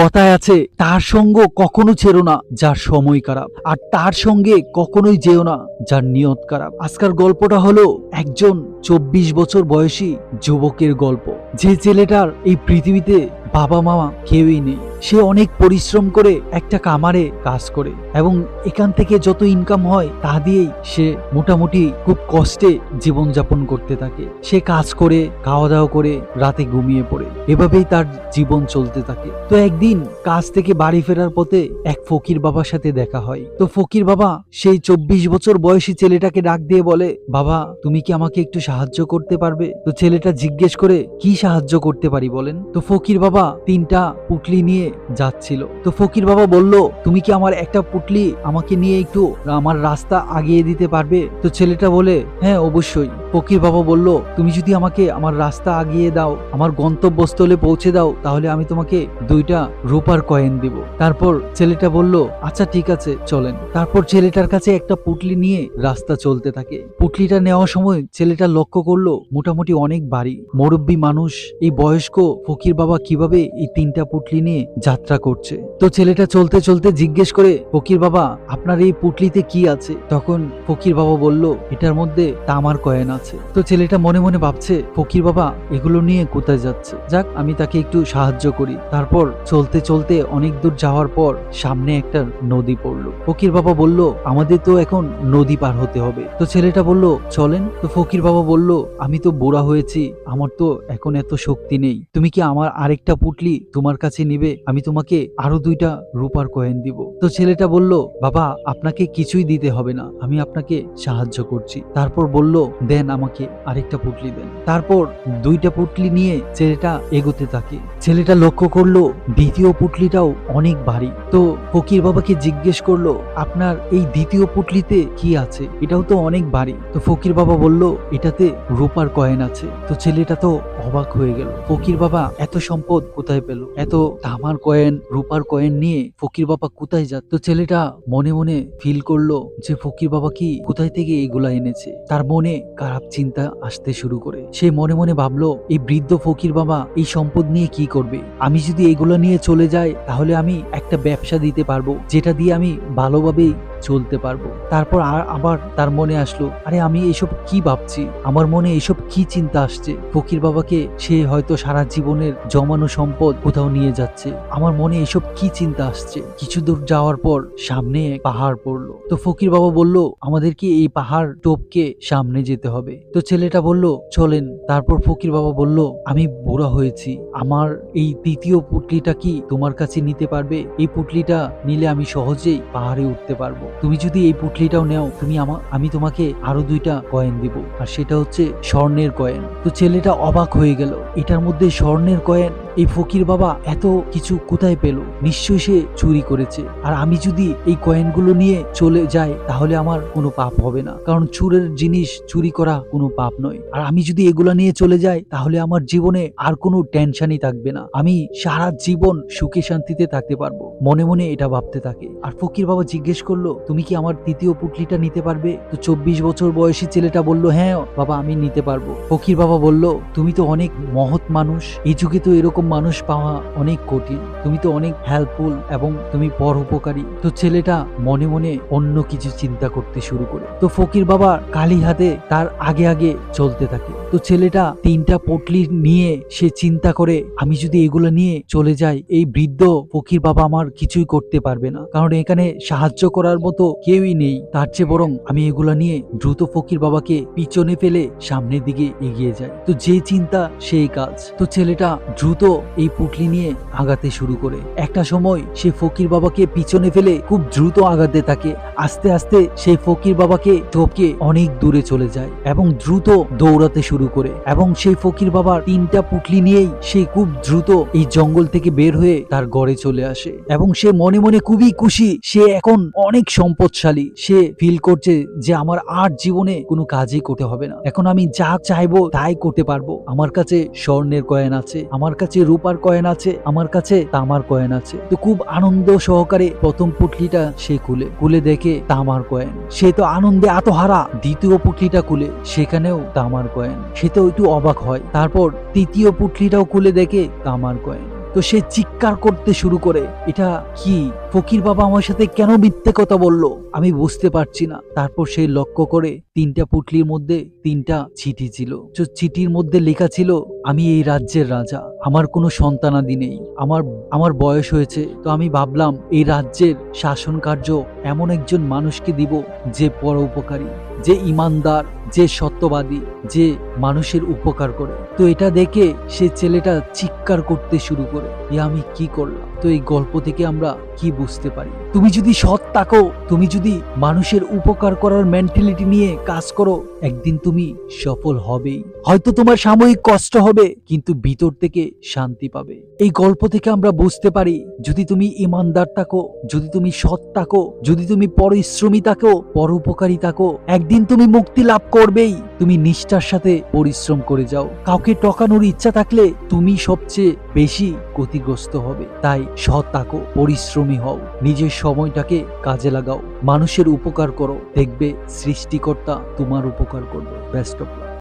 কথায় আছে, তার সঙ্গ কখনো ছেড়ো না, যার সময় খারাপ। আর তার সঙ্গে কখনোই যেও না, যার নিয়ত খারাপ। আজকার গল্পটা হলো একজন চব্বিশ বছর বয়সী যুবকের গল্প। যে ছেলেটার এই পৃথিবীতে বাবা মামা কেউই নেই। সে অনেক পরিশ্রম করে একটা কামারে কাজ করে এবং এখান থেকে যত ইনকাম হয় তা দিয়েই সে মোটামুটি খুব কষ্টে জীবনযাপন করতে থাকে। সে কাজ করে খাওয়া দাওয়া করে, রাতে ঘুমিয়ে পড়ে। এভাবেই তার জীবন চলতে থাকে। তো একদিন কাজ থেকে বাড়ি ফেরার পথে এক ফকির বাবার সাথে দেখা হয়। তো ফকির বাবা সেই চব্বিশ বছর বয়সী ছেলেটাকে ডাক দিয়ে বলে, বাবা, তুমি কি আমাকে একটু সাহায্য করতে পারবে? তো ছেলেটা জিজ্ঞেস করে, কি সাহায্য করতে পারি বলেন? তো ফকির বাবা তিনটা পুটলি নিয়ে যাচ্ছিল। তো ফকির বাবা বলল, তুমি কি আমার একটা পুটলি আমাকে নিয়ে একটু আমার রাস্তা আগিয়ে দিতে পারবে? তো ছেলেটা বলে হ্যাঁ অবশ্যই। ফকির বাবা বলল, তুমি যদি আমাকে আমার রাস্তা আগিয়ে দাও, আমার গন্তব্যস্থলে পৌঁছে দাও, তাহলে আমি তোমাকে দুইটা রূপার কয়েন দিব। তারপর ছেলেটা বলল আচ্ছা ঠিক আছে, চলেন। তারপর ছেলেটার কাছে একটা পুটলি নিয়ে রাস্তা চলতে থাকে। পুটলিটা নেওয়ার সময় ছেলেটা লক্ষ্য করল, মোটামুটি অনেক বাড়ি। মুরব্বী মানুষ, এই বয়স্ক ফকির বাবা কীভাবে এই তিনটা পুটলি নিয়ে যাত্রা করছে? তো ছেলেটা চলতে চলতে জিজ্ঞেস করে ফকির বাবা আপনার এই পুটলিতে কি আছে? তখন ফকির বাবা বলল, এটার মধ্যে তামার কয়েন আছে। তো ছেলেটা মনে মনে ভাবছে, ফকির বাবা, এগুলো নিয়ে কোথায় যাচ্ছে? যাক, আমি তাকে একটু সাহায্য করি। তারপর চলতে চলতে অনেক দূর যাওয়ার পর সামনে একটা নদী পড়ল। ফকির বাবা বলল, আমাদের তো এখন নদী পার হতে হবে। তো ছেলেটা বলল, চলেন। তো ফকির বাবা বলল, আমি তো বুড়া হয়েছি, আমার তো এখন এত শক্তি নেই। তুমি কি আমার আরেকটা পুটলি তোমার কাছে নিবে? আমি তোমাকে আরও দুইটা রূপার কয়েন দিব। তো ছেলেটা বলল, বাবা, আপনাকে কিছুই দিতে হবে না। আমি আপনাকে সাহায্য করছি। তারপর বলল, দেন আমাকে আরেকটা পুটলি দেন। তারপর দুইটা পুটলি নিয়ে ছেলেটা এগোতে থাকে। ছেলেটা লক্ষ্য করল, দ্বিতীয় পুটলিটাও অনেক ভারী। তো ফকির বাবাকে জিজ্ঞেস করল, আপনার এই দ্বিতীয় পুটলিতে কি আছে? এটাও তো অনেক ভারী। তো ফকির বাবা বলল, এটাতে রূপার কয়েন আছে। তো ছেলেটা তো অবাক হয়ে গেল। ফকির বাবা, এত সম্পদ কোথায় পেল? এত তামার কয়েন, রূপার কয়েন নিয়ে ফকির বাবা কোথায় যাত তো ছেলেটা মনে মনে ফিল করল যে, ফকির বাবা কি কোথায় থেকে এগুলা এনেছে? তার মনে খারাপ চিন্তা আসতে শুরু করে। সে মনে মনে ভাবলো, এই বৃদ্ধ ফকির বাবা এই সম্পদ নিয়ে কি করবে। আমি যদি এগুলো নিয়ে চলে যাই, তাহলে আমি একটা ব্যবসা দিতে পারব, যেটা দিয়ে আমি ভালোভাবেই চলতে পারব। তারপর আর আবার তার মনে আসলো, আরে আমি এসব কি ভাবছি? আমার মনে এসব কি চিন্তা আসছে? ফকির বাবাকে সে হয়তো সারা জীবনের জমানো সম্পদ কোথাও নিয়ে যাচ্ছে। আমার মনে এসব কি চিন্তা আসছে? কিছু দূর যাওয়ার পর সামনে পাহাড় পড়ল। তো ফকির বাবা বলল, আমাদেরকে এই পাহাড় টপকে সামনে যেতে হবে। তো ছেলেটা বলল, চলেন। তারপর ফকির বাবা বলল, আমি বুড়া হয়েছি। আমার এই তৃতীয় পুটলিটা কি তোমার কাছে নিতে পারবে? এই পুটলিটা নিলে আমি সহজেই পাহাড়ে উঠতে পারব। তুমি যদি এই পুটলিটাও নেও, তুমি আমা, আমি তোমাকে আরও দুইটা কয়েন দিব। আর সেটা হচ্ছে স্বর্ণের কয়েন তো ছেলেটা অবাক হয়ে গেল। এটার মধ্যে স্বর্ণের কয়েন এই ফকির বাবা এত কিছু কোথায় পেল? নিশ্চয়ই সে চুরি করেছে। আর আমি যদি এই কয়েনগুলো নিয়ে চলে যাই, তাহলে আমার কোনো পাপ হবে না। কারণ চুরের জিনিস চুরি করা কোনো পাপ নয়। আর আমি যদি এগুলা নিয়ে চলে যাই, তাহলে আমার জীবনে আর কোনো টেনশনই থাকবে না। আমি সারা জীবন সুখে শান্তিতে থাকতে পারব। মনে মনে এটা ভাবতে থাকে। আর ফকির বাবা জিজ্ঞেস করল তুমি কি আমার তৃতীয় পুটলিটা নিতে পারবে? তো চব্বিশ বছর বয়সী ছেলেটা বলল হ্যাঁ বাবা, আমি নিতে পারব। ফকির বাবা বলল, তুমি তো অনেক মহৎ মানুষ। এই যুগে তো এরকম মানুষ পাওয়া অনেক কঠিন। তুমি তো অনেক হেল্পফুল এবং তুমি পর উপকারী। তো ছেলেটা মনে মনে অন্য কিছু চিন্তা করতে শুরু করে। তো ফকির বাবা কালি হাতে তার আগে আগে চলতে থাকে। তো ছেলেটা তিনটা পটলি নিয়ে সে চিন্তা করে, আমি যদি এগুলো নিয়ে চলে যাই, এই বৃদ্ধ ফকির বাবা আমার কিছুই করতে পারবে না। কারণ এখানে সাহায্য করার কেউই নেই। তার চেয়ে বরং আমি এগুলা নিয়ে দ্রুত ফকির বাবাকে পিছনে ফেলে সামনের দিকে এগিয়ে যায় তো যে চিন্তা, সেই কাজ। তো ছেলেটা দ্রুত এই পুটলি নিয়ে আগাতে শুরু করে। একটা সময় সে ফকির বাবাকে পিছনে ফেলে খুব দ্রুত আগাতে থাকে। আস্তে আস্তে সেই ফকির বাবাকে টপকে অনেক দূরে চলে যায় এবং দ্রুত দৌড়াতে শুরু করে এবং সেই ফকির বাবার তিনটা পুটলি নিয়েই সে খুব দ্রুত এই জঙ্গল থেকে বের হয়ে তার গড়ে চলে আসে এবং সে মনে মনে খুবই খুশি। সে এখন অনেক সম্পদশালী, সে ফিল করছে যে আমার আর জীবনে কোনো কাজই করতে হবে না। এখন আমি যা চাইব তাই করতে পারব। আমার কাছে স্বর্ণের কয়েন আছে, আমার কাছে রূপার কয়েন আছে, আমার কাছে তামার কয়েন আছে। তো খুব আনন্দ সহকারে প্রথম পুটলিটা সে খুলে। খুলে দেখে তামার কয়েন সে তো আনন্দে আত্মহারা দ্বিতীয় পুটলিটা খুলে, সেখানেও তামার কয়েন সে তো একটু অবাক হয়। তারপর তৃতীয় পুটলিটাও খুলে দেখে তামার কয়েন তো সে চিৎকার করতে শুরু করে। এটা কি? ফকির বাবা আমার সাথে কেন মিথ্যে কথা বলল? আমি বুঝতে পারছি না। তারপর সে লক্ষ্য করে তিনটা পুটলির মধ্যে তিনটা চিঠি ছিল। তো চিঠির মধ্যে লেখা ছিল, আমি এই রাজ্যের রাজা। আমার কোনো সন্তানাদি নেই। আমার আমার বয়স হয়েছে। তো আমি ভাবলাম, এই রাজ্যের শাসন কার্য এমন একজন মানুষকে দিব যে পরোপকারী, যে ইমানদার যে সত্যবাদী, যে মানুষের উপকার করে। তো এটা দেখে সে ছেলেটা চিৎকার করতে শুরু করে আমি কি করলাম? তো এই গল্প থেকে আমরা কি বুঝতে পারি? তুমি যদি সৎ থাকো, তুমি যদি মানুষের উপকার করার মেন্টালিটি নিয়ে কাজ করো, একদিন তুমি সফল হবেই। হয়তো তোমার সাময়িক কষ্ট হবে, কিন্তু ভিতর থেকে শান্তি পাবে। এই গল্প থেকে আমরা বুঝতে পারি, যদি তুমি ইমানদার থাকো, যদি তুমি সৎ থাকো, যদি তুমি পরিশ্রমী থাকো, পরোপকারী থাকো, একদিন তুমি মুক্তি লাভ করবেই। তুমি নিষ্ঠার সাথে পরিশ্রম করে যাও। কাউকে টকানোর ইচ্ছা থাকলে তুমি সবচেয়ে বেশি ক্ষতিগ্রস্ত হবে। তাই সৎ থাকো পরিশ্রমী হও। নিজের সময়টাকে কাজে লাগাও। মানুষের উপকার করো। দেখবে সৃষ্টিকর্তা তোমার উপকার করবে। Best of luck